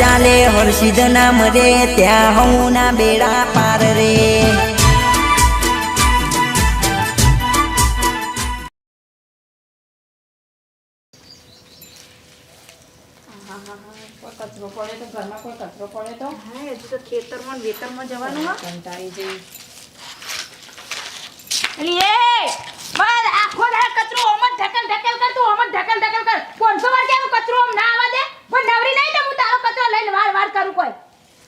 ચાલે હર્ષિદ નામ રે, ત્યાં હું ના બેડા પાર રે. કચરો પડે તો ઘરમાં કોઈ કચરો પડે તો હા, હજુ તો ખેતરમાં વેતરમાં જવાનું, હા. કંટાળી જઈ એ, બસ, આખો દાડો કચરો ઓમ ઢકલ ઢકલ કર તું, ઓમ ઢકલ ઢકલ કર. 500 વાર કેમ કચરો ઓમ ના આવા દે. પણ નવરી નહીં તો હું તારો કચરો લઈને વાર વાર કરું કોઈ.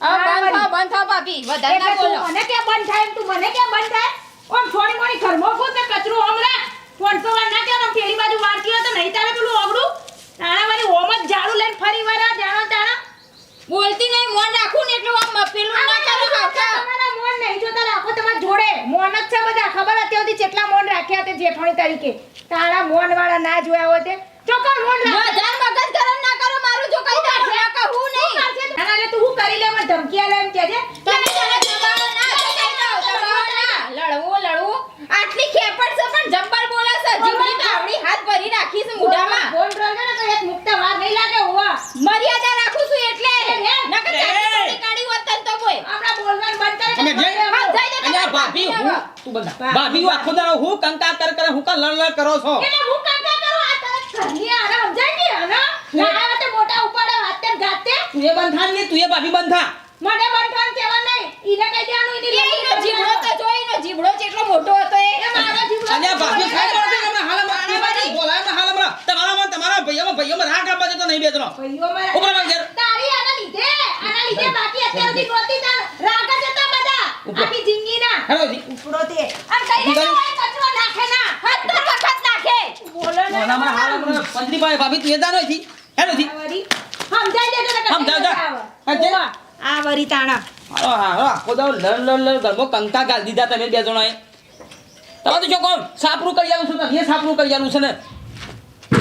હવે બંધ વળી. થાવ બંધ થાવ ભાભી. વધારે ના તું બોલો. મને કે બંધ થાય તું મને કે બંધ થાય? ઓમ થોડી મોડી ઘરમાં ફૂટ ને કચરો ઓમ રાખ 500 વાર ના કેમ આમ પેલી બાજુ વાળતી હોય તો નહીં તારે પેલું ઓગડું તાણા વાળી ઓમ જ ઝાડુ લઈને ફરી વરા જાણો તાણા? બોલતી નહીં મોન રાખું ને એટલું આમ પેલું ના કરો હાવતા. તમારા મોન નહીં જોતા રાખો તમારા જોડે. મોન જ છે બધા. ખબર હતી સુધી કેટલા મોન રાખ્યા તે જેઠાણી તરીકે. તારા મોન વાળા ના જોયા હોય તે. ચોક્કસ મોન રાખ. મગજ ગરમ ના કરો મારું જો કઈ દે ના કહું નહીં ના, ના, એટલે તું હું કરી લે? મને ધમકી આલે એમ દબાવો ના. લડવું લડવું. આટલી ખેપડ છે પણ જબ્બર બોલે છે. જીભની પાવડી હાથ ભરી રાખી છે મોઢામાં ફોન રોલ ને તો એક મુક્ત વાર નહીં લાગે હોવા. મર્યાદા રાખું છું એટલે. નકર ચાલી કાઢી હોત તો કોઈ. હમણાં બોલવાનું બંધ કરે અને અને ભાભી હું? તું બંધા ભાભી હું આખો દાડો હું કંકા કર કર હું કા લડ લડ કરો છો? એટલે હું કંકા કરો? આ તારા ઘરની આને સમજાય ને આને લાયા તે મોટા ઉપાડે હાથે ને ગાતે તું એ બંધા ને તું એ ભાભી બંધા. મને બંધવાનું કહેવા નહીં. ઈને કઈ દેવાનું ઈને એનો જીભડો તો જો ઈનો જીભડો જેટલો મોટો હતો એ. મારો મારા જીવડો અને ભાભી ખાઈ પડતી તમે હાલમાં બોલાયમાં હાલમાં તમારા માં તમારા ભાઈઓમાં ભાઈઓમાં રાગ આપવા દેતો નહીં બેજનો ભાઈઓ મારા ઉપરમાં ઘેર. તારી આના લીધે આના લીધે બાકી અત્યાર સુધી નહોતી તા રાગ જ હતા બધા. ઉપર. જિંદગી ના હેલો જી. ઉપડો તે. આમ કઈ દે. કચરો નાખે ના? હાથ તો વખત નાખે. બોલો ના. માં હાલમાં પંદરી ભાઈ ભાભી તું એ દાનો થી હેલો જી. સમજાઈ દેજો ને સમજાવ, જા. હા, જે. આ વરી તાણા. હાલો હાલો આખો લડ લડ ઘરમાં કંકા ગાલ દીધા તમે બે જણાએ. તમે તો શું કોમ સાપરું કરી આલું છું તમે. એ સાપરું કરી આલું છે ને.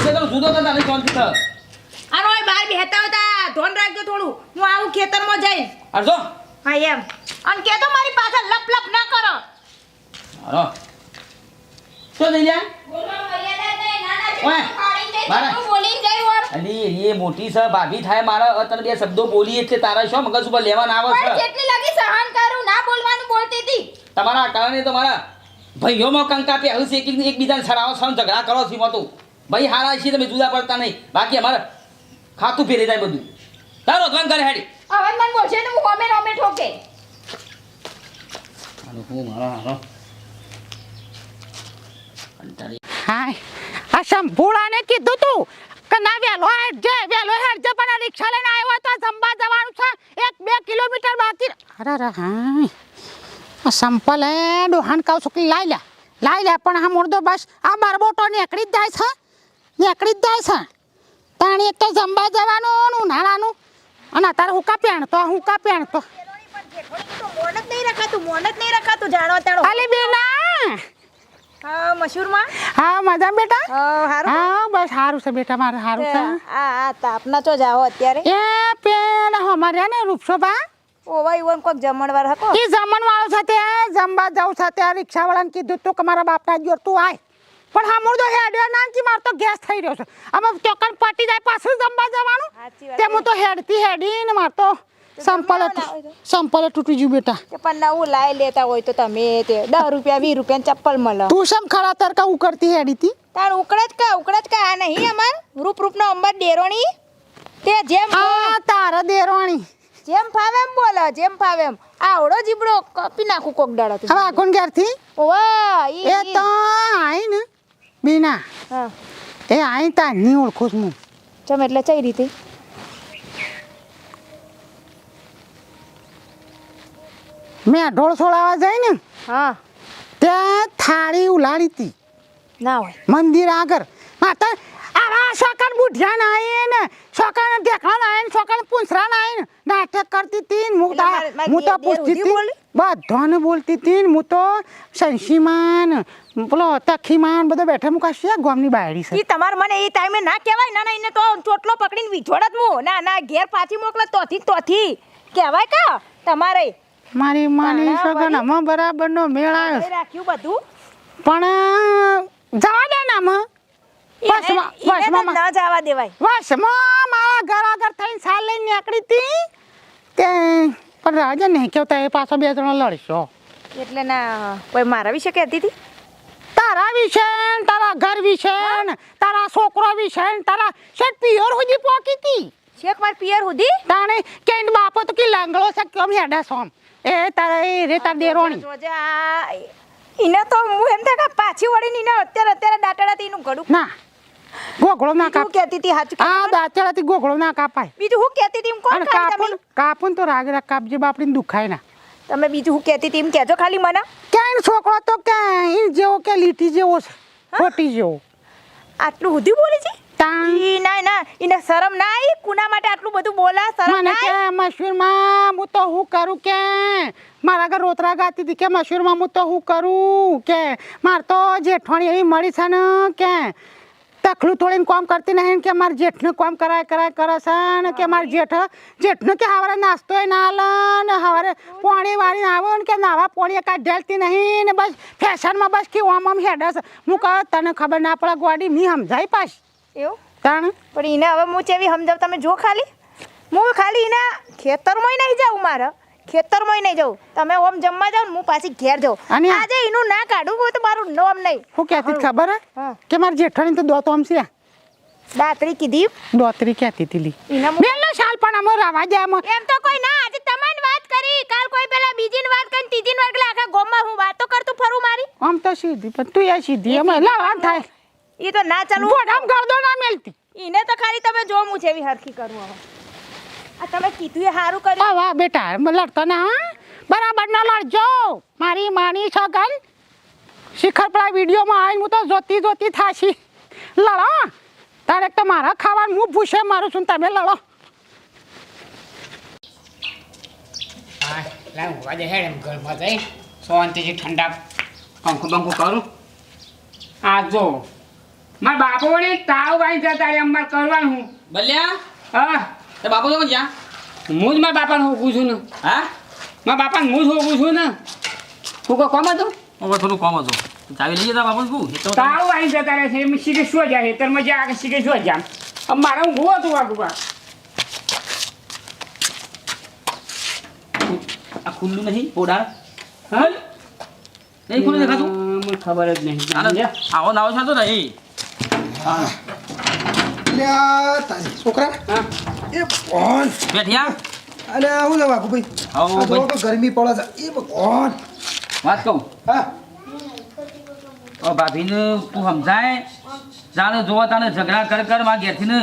તે તો જુદો તો તારે શાંતિ થયો આનો ઓય બહાર બેહતા હતા. ધોન રાખજો થોડું. હું આવું ખેતરમાં જઈ અરજો હા એમ. અન કે તો મારી પાછળ લપ લપ ના કરો. શું થઈ જાય બોલવા મર્યાદા અલી એ મોટી છે ભાભી થાય મારા તને બે શબ્દો બોલી એટલે તારા શું મગજ ઉપર લેવાના આવે છે? જેટલી લગી સહન કરું ના બોલવાનું બોલતી હતી. તમારા કારણે તો મારા ભાઈઓમાં કંકા પે હશે એક એકબીજાને સરાવો સમ ઝઘડા કરો છો તો. ભાઈ હારા છીએ તમે જુદા પડતા નહીં. બાકી અમારે ખાતું ફેરી જાય બધું. તારો ધ્વન કરે હેડી. હવે મન બોલશે ને હું હોમે રોમે ઠોકે. હું મારો હાલો હાય. આ શંભુડાને કીધું તું કે ના વેલો હેડ જે વેલો હેડ જે પણ આ રિક્ષા લઈને આવ્યો તો સંભા જવાનું છે. એક બે કિલોમીટર બાકી અરે અરે હા આ સંપલ એ ડોહાણ કાવ છોકરી લાઈ લે લાઈ લે પણ આ મુર્દો બસ આ બરબોટો નીકળી જ જાય છે. નીકળી જ જાય છે. તાણી એક તો જંબા જવાનું ઉનાળાનું. અને અત્યારે હુકા પહેણતો? હુકા પહેણતો? મોન જ નહીં રખાતું મોન જ નહીં રખાતું જાણો તાણો અલી બેના! હા મશહૂરમાં હા મજા બેટા? હા બસ સારું છે બેટા મારે સારું છે. આ આ તાપના તો જાઓ અત્યારે? એ અમારે ને રૂપસોબા ઓવા ઈવન કોક જમણવાર હકો? એ જમણ વાળો સાથે જમવા જાઉં સાથે આ રિક્ષાવાળાને કીધું તું કે મારા બાપના જોર તું આય. પણ હા તો હેડ્યો ના કે મારો તો ગેસ થઈ રહ્યો છે. આમાં ચોકન પટી જાય પાછું જમવા જવાનું. તે હું તો હેડતી હેડીને માર તો સંપલે ના તો? તૂટી ગયું બેટા. પણ નવું લાઈ લેતા હોય તો તમે તે દસ રૂપિયા વીસ રૂપિયા ચપ્પલ મળે. તું શમ ખરા તર કા ઉકળતી હેડી તી? તાર ઉકળત જ કા ઉકળત કા? આ નહીં અમાર? રૂપ નો અંબર ડેરોણી તે જેમ આ તારા દેરોણી. જેમ ફાવે એમ બોલો જેમ ફાવે એમ. આવડો જીબડો કપી નાખું કોક દાડો તું. હવે કોણ ઘેરથી? ઓવા એ તો આઈ ને બીના હા. એ આઈ તારની ઓળખું છું ચમ એટલે ચઈ રીતે? મેં ઢોળ છોડાવવા જાય ને હા. ત્યાં થાળી ઉલાડી હતી. ના હોય. મંદિર આગળ. માતા આવા સોકણ બુઢિયા ના આયે ને સોકણ દેખા ના આયે ને સોકણ પૂંછરા ના આયે ને નાટક કરતી હું તા- હું તો દેર પૂછતી હતી બધાને બોલતી ને હું તો સંશીમાન પેલો તખીમાન બધો બેઠા મુકા છે ગામની બાયડી છે. ઈ તમાર મને એ ટાઈમે ના કહેવાય? ના ના એને તો ચોટલો પકડીને વિજોડત હું ના ના ઘેર પાછી મોકલે તોથી તોથી. કહેવાય કા તમારે મારી માની તાણા બરાબરનો મેળ આવ્યો. રાખ્યું બધું. પણ જવા દે ને આમાં. જવા દેવાય. મારા ઘર આગળ થઈને સાલ લઈને નીકળી હતી તે પણ રાજા નહીં કહેતા એ પાછો બે જણા લડશો. એટલે ના કોઈ મારા વિશે કહેતી હતી? તારા વિશે તારા ઘર વિશે તારા છોકરો વિશે તારા શેઠ પિયર સુધી પોકી હતી શેખ માર પિયર સુધી તાણે કે બાપો તો કે લાંગડો છે કેમ હેડા સોમ એ તારા એ રે તાર દેરોણી. જોજે આ ઈને તો હું એમ થાય કે પાછી વળીને ઇને અત્યારે અત્યારે દાંતડાથી એનું ઘડું ના. ગોગળો ના કાપ કહેતી હતી હાચું આ દાંતેડાથી ગોગળો ના કાપાય. બીજું હું કહેતી હતી કોણ કાપું કાપું તો રાગ રાગ કાપજે બાપડીને દુખાય ના. તમે બીજું હું કહેતી હતી એમ કેજો ખાલી મને. ક્યાંય છોકરો તો ક્યાંય જેવો કે લીટી જેવો છે ખોટી જેવો. આટલું સુધી બોલે છે? ઈ ના ના ઈને શરમ ના આવી? કુના માટે આટલું બધું બોલા? શરમ મને ના કે મશહૂરમાં હું તો હું કરું કે? મારા ઘર રોતરા ગાતી હતી કે મશહૂરમાં હું તો હું કરું કે? માર તો જેઠવાણી એવી મળી છે ને કે? તખલું તોડીને કામ કરતી નહીં કે મારા જેઠને કામ કરાય કરાય કરે છે ને કે મારા જેઠ જેઠને કે હવારે નાસ્તો ના આલે ને હવારે પાણી વાળીને આવે ને કે નાવા પાણી કાંઈ ઢેલતી નહીં ને બસ ફેશનમાં બસ કે આમ આમ હેડે છે. હું કહું તને ખબર ના પડે ગોડી મી સમજાય પાસ એવું? તાણ? પણ એને હવે હું ચેવી સમજાવ? તમે જો ખાલી. હું ખાલી એના ખેતરમાં નહીં જાઉં મારે. ખેતરમાં નહીં જાઉં. તમે ઓમ જમવા જાવ હું પાછી ઘેર જાઉં. અને આજે એનું ના કાઢું હોય તો મારું નોમ નહીં. હું કહેતી ખબર હે. કે મારી જેઠાણી તો દોતો આમ છે. દાતરી કીધી. દોતરી કહેતી હતી લી શાલ પણ અમો રાવા જાય અમે એમ તો કોઈ ના. આજે તમારી વાત કરી. કાલ કોઈ પેલા બીજીની વાત કરી ત્રીજીની વાત એટલે આખા ગોમમાં હું વાતો કરતું ફરું મારી. આમ તો સીધી પણ તું એ સીધી. અમે લાવા થાય. એ તો ના ચાલુ ગોડામ ગરદો ના મેલતી ઈને તો ખાલી તમે જો હું જેવી હરખી કરું હવે. આ તમે કીધું એ સારું કર્યું. વાહ વાહ બેટા લડતો ના હા? બરાબર ના લડજો. મારી માની છગન શિખર પેલા વિડીયોમાં આવીને હું તો જોતી જોતી થાશી. લડો તારે તો મારા ખાવાનું હું ભૂસે મારું છું તમે લડો. હા લાવ વાજે હેડ એમ ઘરમાં જઈ. શાંતિથી ઠંડા પંખું બંખો કરું. આ જો મારા બાપો ને તાવ વાઈ જતા રે અમારે કરવાનું. હું બલ્યા? હા. તે બાપુ તો જ્યાં હું જ મારા બાપાને હોકું છું ને. હા? મારા બાપાને હું જ હોકું છું ને. તું કોઈ કોમ હતું? ઓવર થોડું કોમ હતું. ચાવી લઈ જતા બાપુ શું? તો તાવ વાઈ જતા રહે છે એમ શીખે શું જાય? હેતરમાં જ્યાં આગળ શીખે શું જાય? મારે હું ગો હતું આગળ આ ખુલ્લું નહીં પોડા હા? નહીં ખુલ્લું દેખાતું? મને ખબર જ નહીં. આવો નાવો થતો નહીં અલ્યા તારી છોકરા? હા. એ કોણ? બેઠિયા. અલ્યા હું જવા ભાઈ. હા ભાઈ. તો ગરમી પડે છે. એ કોણ? વાત કહું? હા. ઓ ભાભીને તું સમજાય? જાણે જોવા તાને ઝઘડા કર કરમાં ઘેરથી ને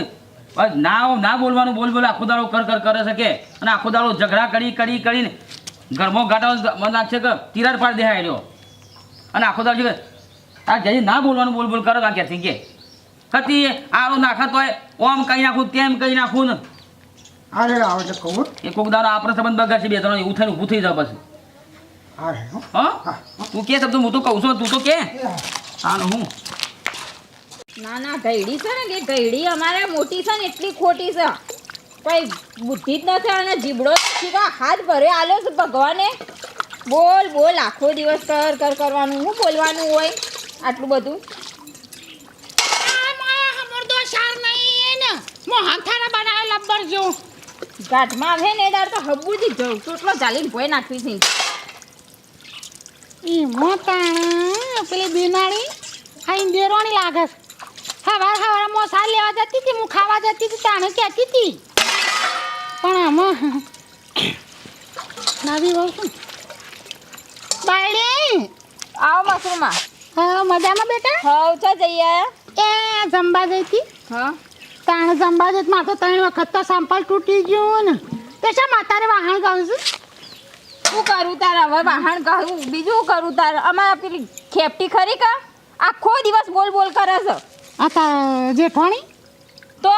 ના ના બોલવાનું બોલ બોલ. આખો દાડો કર કર કરે શકે અને આખો દાડો ઝઘડા કરી કરી કરીને ઘરમાં ગાટા મને લાગશે કે તિરાડ પાડી દેખાય રહ્યો. અને આખો દાડો છે આ જઈ ના બોલવાનું બોલ બોલ કરે આ ઘેરથી કે. કતી આરો નાખત હોય ઓમ કઈ નાખું તેમ કઈ નાખું ને. હા આવે છે કહું એ કોક દારો આપણે સંબંધ બગાડશે બે ત્રણ એવું થઈને ઊભું થઈ જાવ પછી. હા. હો. હા. તું કે શબ્દ હું તો કહું છું તું તો કે. આનો હા. હું ના ના ગયડી છે ને કે ગઈડી અમારે મોટી છે ને એટલી ખોટી છે. કોઈ બુદ્ધિ જ નથી અને જીબડો નથી હાથ ભરે આલ્યો છે ભગવાને. બોલ બોલ આખો દિવસ કર કર કરવાનું શું બોલવાનું હોય આટલું બધું. મોહન હાથાના બનાવે લબ્બર જો. ઘાટમાં આવે ને દાડ તો હબુજી જવું ચોટલો ચાલીને ભોય નાખવી છે. ઈ મોટાણા પેલી બિનાળી ખાઈને દેરોણી લાગે છે. સવાર સવાર મોસા લેવા જતી હતી હું ખાવા જતી હતી તાણે કહેતી હતી. પણ આમાં નાવી બહુ છું. બાયડી! આવો મશરૂમમાં હા મજામાં બેટા? હા ચા જઈએ. એ જમવા જઈતી. હા. તાણે જઈ મારે તો ત્રણ વખત તો સાંપલ તૂટી ગયું ને. તે શા માતારે વાહણ કહું છું? શું કરું તારે હવે વાહણ કહું બીજું શું કરું તારે? અમારે પેલી ખેપટી ખરી કા? આખો દિવસ બોલ બોલ કરે છે. આ તા જેઠાણી? તો?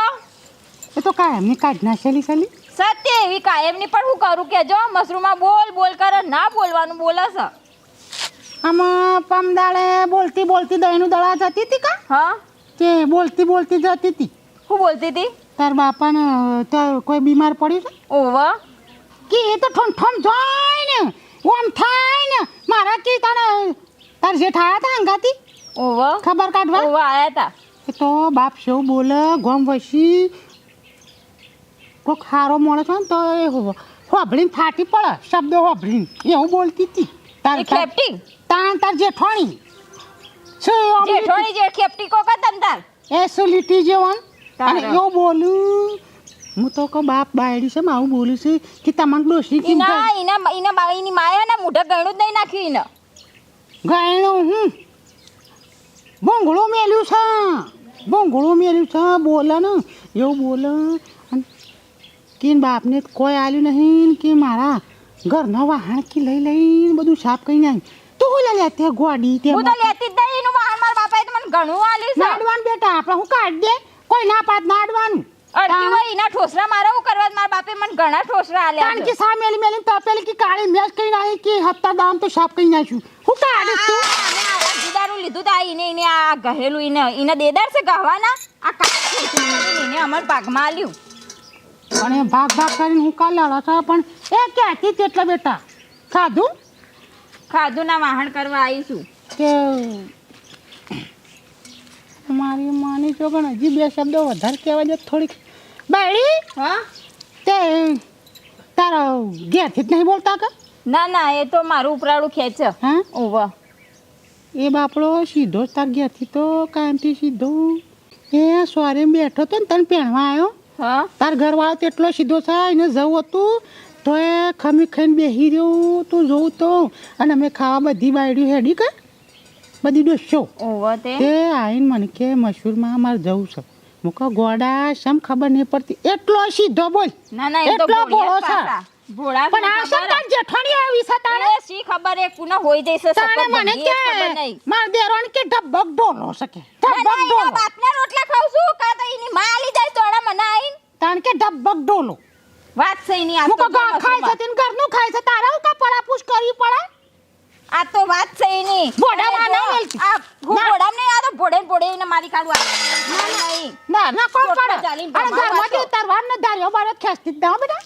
એ તો કાયમની કાઢ નાખેલી સલી સત્ય એવી કાયમની પણ હું કરું કે જો મશરૂમમાં બોલ બોલ કરે ના બોલવાનું બોલે છે. આમાં પમદાળે બોલતી બોલતી દહીંનું દળા જતી હતી કા? હા. તે બોલતી બોલતી જતી હતી? હું બોલતી હતી? તાર બાપાને તો કોઈ બીમાર પડ્યું છે? ઓવ. કે એ તો ઠમ ઠમ જાય ને ઓમ થાય ને મારા કી તને તાર જેઠ આયા હતા અંગાતી ઓવ. ખબર કાઢવા? ઓવા આયા હતા તો બાપ શું બોલે ગોમ વસી. કોઈક ખારો માણસ છો ને તો એ હોભળીને ફાટી પડે શબ્દો હોભળીને. એવું બોલતી હતી. તાર ખેપટી? તાર તાર જેઠવાણી શું જેઠોણી જે ખેપટી કોકા તંતાર એ શું લીટી જેવન અને. એવું બોલું હું તો કહું બાપ બાયડી છે આવું બોલું છે કે તમને ડોસી કેમ ઈના ઈના ઈના બાઈની માયા ને મોઢે ગણું જ નહીં નાખ્યું ઈને. ગાયણું હું ભોંગળું મેલ્યું છે. બોંગળું મેલ્યું છે બોલે ને. એવું બોલે. કેન કે બાપને કોઈ આલ્યું નહીં કે મારા ઘરના વાહન કી લઈ લઈને બધું સાફ કરી નાખ્યું તું હું લે તે ગોડી તે હું તો લેતી જ નહીં એનું વાહન મારા બાપાએ તો મને ઘણું આલ્યું છે. બેટા આપણે હું કાઢ દે. કોઈ ના પાત હોય એના ઠોસરા મારા હું કરવા? મારા બાપે મને ઘણા ઠોસરા આલ્યા કારણ છે. કે સા મેલી મેલી તપેલી કે કાળી મેચ કરી નાખી કે દામ તો સાફ કરી નાખ્યું. હું તું આ લીધું તા ઈને ઈને આ ગહેલું ઈને ઈને દેદાર છે ગહવાના આ કાચી ઈને અમર આલ્યું. અને ભાગ ભાગ કરીને હું કાલ લડો છો? પણ એ ક્યાંથી તેટલા બેટા? ખાધું? ખાધું ના વાહણ કરવા આવીશું કે મારી માની જો પણ હજી બે શબ્દો વધારે કહેવા દે થોડીક. બાયડી હા? તે તારા ઘેરથી જ નહીં બોલતા કે? ના ના એ તો મારું ઉપરાળું ખેંચે. હા? ઓવા એ બાપડો સીધો તાર ઘેરથી તો કાયમથી સીધો. એ સોરે બેઠો તો ને તને પહેણવા આવ્યો હા? તાર ઘરવાળો તેટલો સીધો છે એને જવું હતું તો એ ખમી ખાઈને બેસી રહ્યું. તું જોઉં તો. અને અમે ખાવા બધી બાયડ્યું હેડી કે? બધી ડોસ્યો તે. આવીને મને કે મશહૂરમાં અમારે જવું છે. હું કહું ગોડા શમ ખબર નહીં પડતી? એટલો સીધો બોલ. ના ના એટલો ભોળો છે. પણ આ તાર જેઠાણી આવી છે તારે અરે ખબર એ કુના હોઈ જઈશે તારે મને ભંગી એ ખબર કે માર દેરોણ કે ડબ્બક ડોલો શકે ના, ના, ડબ્બક એના ડોલો બાપના રોટલા ખાઉં છું કાં તો એની માં આલી જાય તોડા મને આઈને. તાણ કે ડબ્બક ડોલો વાત છે એની આ હું તો ખાય છે ચોમાસામાં. ઘરનું ખાય છે તારે હું કા પરાપૂછ કરવી પડે? આ તો વાત છે એની. ના આ હું ના. નહીં, આ તો ભોડે ને એને મારી કાઢું આ નહીં ના ના કોણ ચોટલો અરે ઘરમાંથી તો. ન ધાર્યો બાર ખેંચતી ના બેટા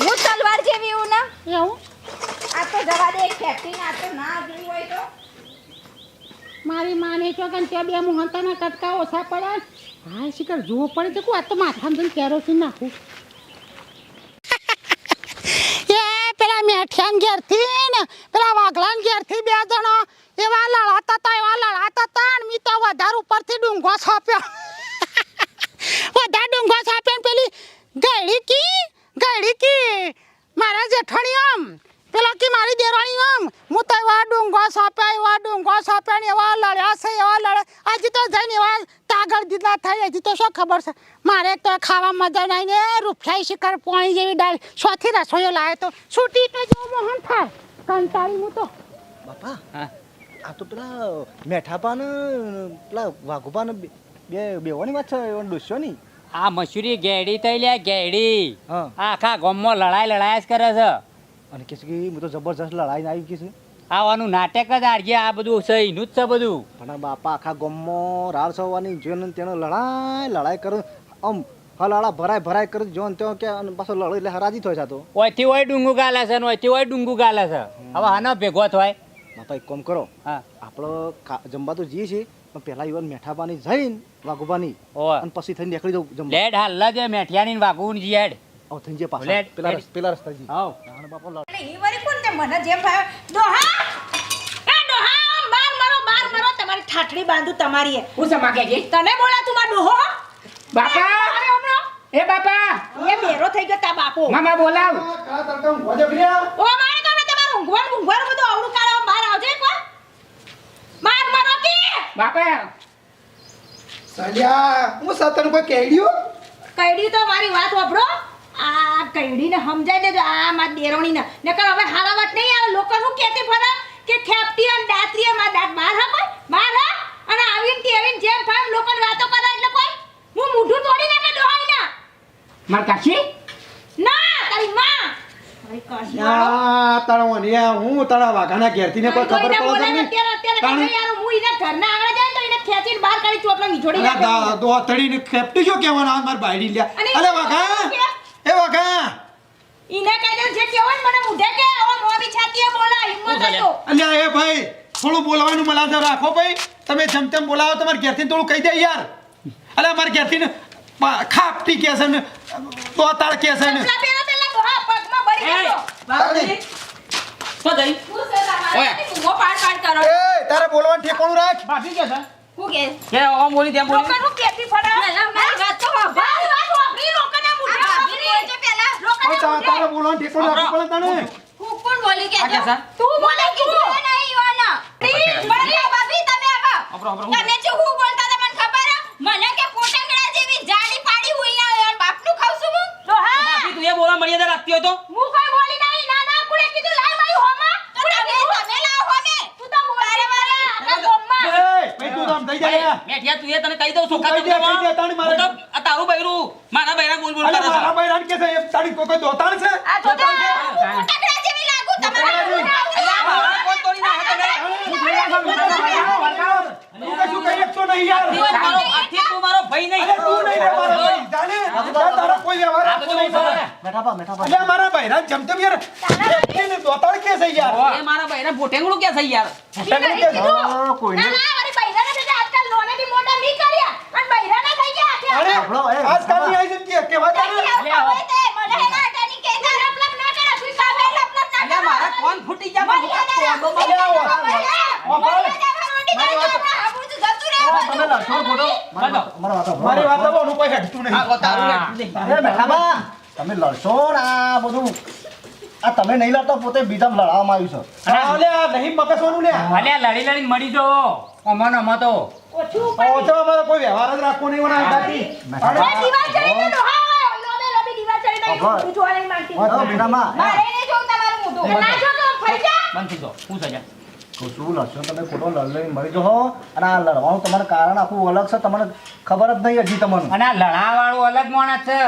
હું તલવાર જેવી હું ના? એવું? આ તો જવા દે ખેંચી ના તો ના જોયું હોય તો. મારી માને છો કે ત્યાં બે મોહનતાના કટકા ઓછા પડે? હા શિકર જોવો પડે તો આ તો માથામાં જઈને કેરોસીન નાખું. એ પેલા મેઠિયાન ઘેરથી ને પેલા વાઘલાન ઘેરથી બે જણો લડાતા હતા તોય વાલળ હતા તાણ મી તો વધારે ઉપરથી ડુંગો છાપ્યો. વધારે ડુંગો છાપ્યો ને પેલી ગળી કી ગળી કી. મારા જેઠણી આમ પેલા કી મારી દેરાણી આમ. હું તો એવા ડુંગો છાપ્યા એવા ડુંગો છાપ્યા ને એવા લડ્યા છે એવા લડ્યા. હજી તો જઈને એવા તાગળ દીધા થઈ હજી તો શું ખબર છે? મારે તો ખાવા મજા નહીં ને રૂપિયા શિખર પાણી જેવી ડાળ સોથી રસોઈઓ લાવે તો. છૂટી તો જેવું મોહન થાય કંટાળી હું તો બાપા હા. આ તો પેલા મેઠાપા ને પેલા વાઘુપા ને બે બેવાની વાત છે ડોસ્યો ની આ મસૂરી ગેડી થઈ લે ગેડી આખા ગામમાં લડાઈ લડાયા જ કરે છે. અને કે કે હું તો જબરજસ્ત લડાઈને આવી કે છે. આવાનું નાટક જ આરજે આ બધું છે એનું જ છે બધું. પણ બાપા આખા ગામમાં રાડ સવાની જોઈને તેનો લડાઈ લડાઈ કરે આમ હલાળા ભરાય ભરાય કરું જોન તો કે અને પાછો લડો એટલે હરાજી થાય છે આ તો. ઓયથી ઓય ડુંગુ ગાલે છે ને ઓયથી ઓય ડુંગુ ગાલે છે. હવે આનો ભેગો થાય. બાપા એક કામ કરો. હા. આપણો જમવા તો જઈએ છીએ પણ પહેલા મેઠા મેઠાપાની જઈને વાઘુબાની અને પછી થઈને નીકળી જવું જમવા લેડ હાલ જ મેઠિયાની ને જી હેડ. આવ થઈને જે પાછા. પેલા પેલા રસ્તા જી આવ. નાનો બાપો લડ- એ ઈ કોણ તે મને જેમ ભાવે. દોહા એ દોહા માર મારો માર મારો. તમારી ઠાઠડી બાંધું તમારી એ. હું સમાગે જી તને બોલા તું માર ડોહો? બાપા! અરે હમણાં. એ બાપા! એ બેરો થઈ ગયો તા બાપો. મામા બોલાવ. ઓ મારે તો તમારું ઊંઘવાનું ઊંઘવાનું બધું આવડું કાઢો બહાર આવજો એકવાર માર મારો કે બાપા. સાલ્યા હું સાતન કોઈ કેડ્યું કઈડી તો મારી વાત વાપરો. આ કઈડીને સમજાઈ દેજો આ માર દેરોણીને નકર હવે હારા નહીં આવે. લોકો શું કહેતી ફરે કે ખેપટી અને દાત્રી એ માર દાંત બહાર હા બહાર હા? અને આવીને જેમ ફામ લોકોને વાતો કરે એટલે કોઈ? હું મૂઠું તોડી નાખે ડોહાઈના માર કાશી ના તારી માં મારી કાશી વાળો. આ તારા વનિયા હું તારા વાઘાના ઘેરથી ને કોઈ ખબર પડે અત્યારે અત્યારે યાર હું ઈને ઘરના આગળ જાય તો એને ખેંચીને બહાર કાઢી ચોટલો નીચોડી નાખે. દો ખેપટી જો કહેવાનો? આ માર બાયડી લ્યા. અરે વાઘા! એ વાઘા! ઈને કહી દે જે કહેવાય મને મુઢે કે આવો મોબી છાતીએ બોલા હિંમત હોય અલ્યા એ ભાઈ થોડું બોલવાનું મલાજર રાખો ભાઈ. તમે જેમ તેમ બોલાવો તમારે ઘેરથી થોડું કહી દે યાર. અલે અમારે ઘેરથી ખાપટી કે છે ને. દોતાળ કે છે ને બળી ગયો બાપુજી, શું થયું? શું છે તમારે? ઓય. પાડ પાડ કરો એ તારે બોલવાનું ઠેકાણું રાખ ભાભી કે છે શું કે કે આમ બોલી તેમ બોલી લોકોનું પેટી ફરાવે. પેલા મારી વાત તો સાંભળ. મારી વાત સાંભળી, લોકોના મોઢે આ ભાભી સાંભળી. બોલજો પેલા. લોકોના ઓ, તા- મોઢે. તારે બોલવાનું ઠેકાણું રાખવું પડે તને હું કોણ બોલી કે આ કે છે? તું બોલે કીધું. એ નહીં વાના. પ્લીઝ, બોલો ભાભી તમે આવો. અપરો, અપરો, હું તમે જે હું બોલતા હતા મને ખબર હે? મને કે પોટંગડા જેવી જાડી પાડી હુઈ ના હોય. બાપનું ખાવ છું હું? ડોહા, બાપી, તું એ બોલવા મર્યાદા રાખતી હોય તો હું કોઈ બોલી નહીં. ના, ના, કુડે કીધું? લાય મારી હોમાં. તો તમે તમે લાવ હોમે તું તો મારે બોલે. આખા ગામમાં. એ ભાઈ તું તો થઈ જાય મેઠિયા, તું એ તને કહી દઉં કહી દે, કહી દે, તાણી મારે- આ તારું બૈરું મારા બૈરા બોલ બોલ કરે છે. મારા ભાઈ રાન કે છે એ તારી કોઈ દોતાણ છે આ દોતાણ છે પોટંગડા જેવી લાગુ તમારા ભોટેંગડું કે છે યાર કોઈ નહીં ના, મારી બૈરાને બેટા આજકાલ મારા કોણ ફૂટી. બોલો. અમારા વાતો. મારી કોઈ નહીં. બા. તમે લડશો ને આ બધું. આ તમે નહીં લડતા પોતે બીજા લડાવવામાં આવ્યું છે. હા, અલ્યા નહીં મગજવાનું લે. અલ્યા લડી લડીને મરી જો અમન અમ તો. ઓછું ઓછો અમારે કોઈ વ્યવહાર જ રાખવો નહીં લોબે લોબે જોવા માંગતી. મારે તમારું મોઢું. ના જો ફરી જા. બંધ થઈ જાઓ. હું સજા તો શું લડશો તમે ખોટો લડ લઈને મરી જશો અને આ લડવાનું તમારું કારણ આખું અલગ છે તમને ખબર જ નહીં હજી તમને. અને આ લડાવાળું અલગ માણસ છે.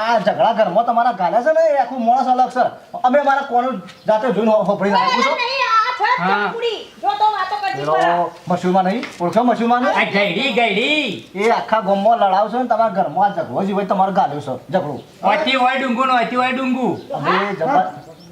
આ ઝઘડા ઘરમાં તમારા ગાલે છે ને એ આખું માણસ અલગ છે. અમે મારા કોનું જાતે જોઈને હોફળી નાખું છું છે નહીં. જો ઓળખો મશહૂરમાં આ ગઈડી ગઈડી એ આખા ગોમમાં લડાવશો ને તમારા ઘરમાં ઝઘડો જીવાય તમારે ગાલ્યો છે ઝઘડો. ઓથી હોય ડુંગુ નો ઓથી હોય ડુંગુ. હવે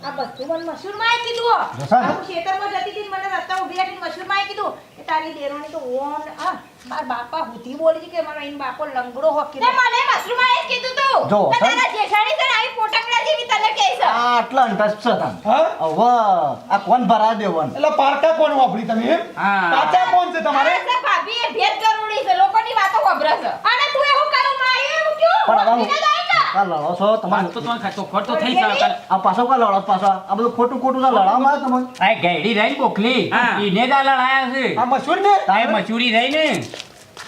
આ બધું મને મશહૂરમાંય કીધું હો. જસા. આ હું ખેતરમાં જતી હતી મને રસ્તા ઊભી રાખીને મશહૂરમાંય કીધું કે તારી દેરોણી તો ઓમ આ મારા બાપા હુધી બોલી છે કે મારો એનો બાપો લંગડો હો તે મને મશરૂમ એ કીધું તું. જો, તારા જેઠાણી છે આવી પોટંગડા જેવી તને કહે છે. આટલા છે હા? આ કોણ ભરા દેવન એટલે પારકા કોણ વાપરી તમે હા. કાચા કોણ છે તમારે? ભાભી એ ભેદ કરોડી છે. લોકોની વાતો ખબર છે. અને તું એવું કરું માર્યું એવું ક્યું? પણ હવે વકીલે જાય કે? લડો છો? વાત તમારે તો તમારે ખાતો ખોટો થઈ ગયો આ પાછો કા લડો પાછો? આ બધું ખોટું ખોટું ના લડાવવામાં મારે તમને આ ગેડી રહી બોકલી. ઈને જ લડાયા છે. આ મસૂર ને તાય મસૂરી રહી ને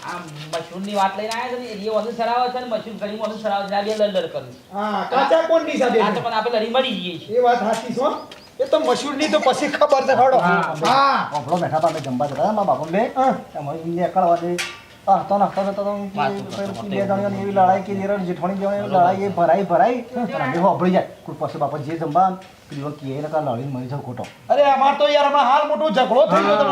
આ ની વાત લઈને આવ્યા છે ને એ વધુ સરાવે છે ને ઘણી વધુ સરાવે છે આ બે લડ લડ કરું હા કાચા કોણની સાથે આ તો પણ આપણે લડી મળી જઈએ એ વાત સાચી છો એ તો મશહૂરની તો પછી ખબર છે હડો. હા આપણો બેઠા બાપા દે. તો તો બે જણીઓની એવી લડાઈ કે જેઠાણી જવાની લડાઈ એ ભરાઈ ભરાઈ અને હોભળી જાય. કોઈ પછી બાપા જે જમવા ને લડીને મરી જાવ ખોટો. અરે અમાર તો યાર હમણાં હાલ મોટો ઝઘડો થઈ ગયો તો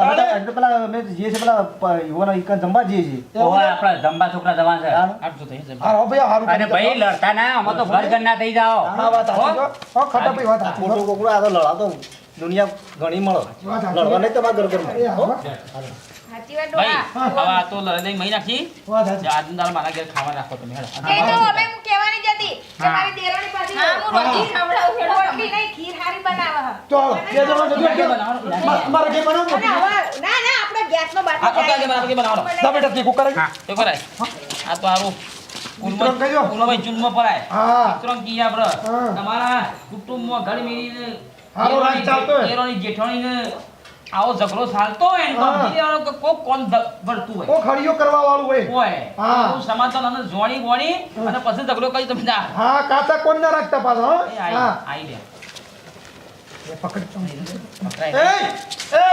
અમે પેલા જે છે પેલા યુવાના ઈકન જમવા જઈએ છીએ આપણા જમવા છોકરા જવાન છે. તાન. આટલું થઈ જશે. ભાઈ હારું અને ભાઈ લડતા ના અમે તો ઘર ઘર ના થઈ જાઓ. હા વાત સાચી હો? ખટા ભાઈ વાત સાચી ખોટું કોકડું આ તો લડાતો દુનિયા ઘણી મળો. લડવા નહીં તમારા ઘર હા, હો. વાત ભાઈ હવે આ તો લડાઈ મહી નાખી. વાત દાળ મારા ઘેર ખાવા રાખો તમે હેડો. એ તો હવે હું કહેવાની જ હતી કે મારી દેરોણી પાસે હું રોટી ખવડાવું છું રોટલી નહીં, ખીર હારી બનાવે. હે. જે જવાનું જતું લાગે રહેજો. બનાવવાનું. મા- મારા ઘેર બનાવો ના ના આપણે ગેસનો આ બાટલો તો કાંઈ બનાવો, બનાવો. જા બેટા તીખું કરે તો કરાય આ તો હારું. ઉતરણ કરજો. ભાઈ ચૂનમાં પરાય હા. ઉતરણ કીએ આપણે તમારા કુટુંબમાં ઘર મેળીને હારો રાજ ચાલતો હોય. દેરોની જેઠાણીને આવો ઝઘડો ચાલતો હોય ને તો હા. સમજી લેવાનું કે કોક કોણ ધ- ભરતું હોય. કોક હળિયો કરવા વાળું હોય. હોય. હા. સમાધાન અને જોણી બોણી અને પછી ઝઘડો કરી તમે ના હા કાચા કોણ ના રાખતા પાછો હો? આઈ હા. લે. એ પકડ તો. એ એ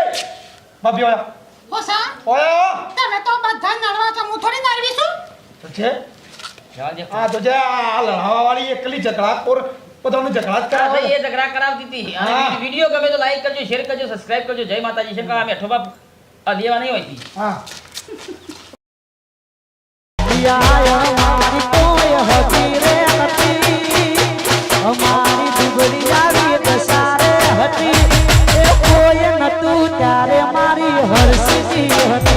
બાપી ઓયા. હોસા ઓયા તમે તો બધા નડવા છો હું થોડી નડવી છું? તો છે. આ તો જે આ લડાવા વાળી એકલી ઝઘડા કોર પોતાનો ઝઘડા કરાવે એ ઝઘડા કરાવતી હતી. અને વિડિયો ગમે તો લાઈક કરજો શેર કરજો સબસ્ક્રાઇબ કરજો. જય માતાજી. શેર અમે અઠો બાપ લેવા નહીં હોય હા. અમારી કોઈ હતી રે હતી અમારી દુબળી આવી દસારે હતી એ કોઈ નતું ત્યારે મારી હરસીજી હતી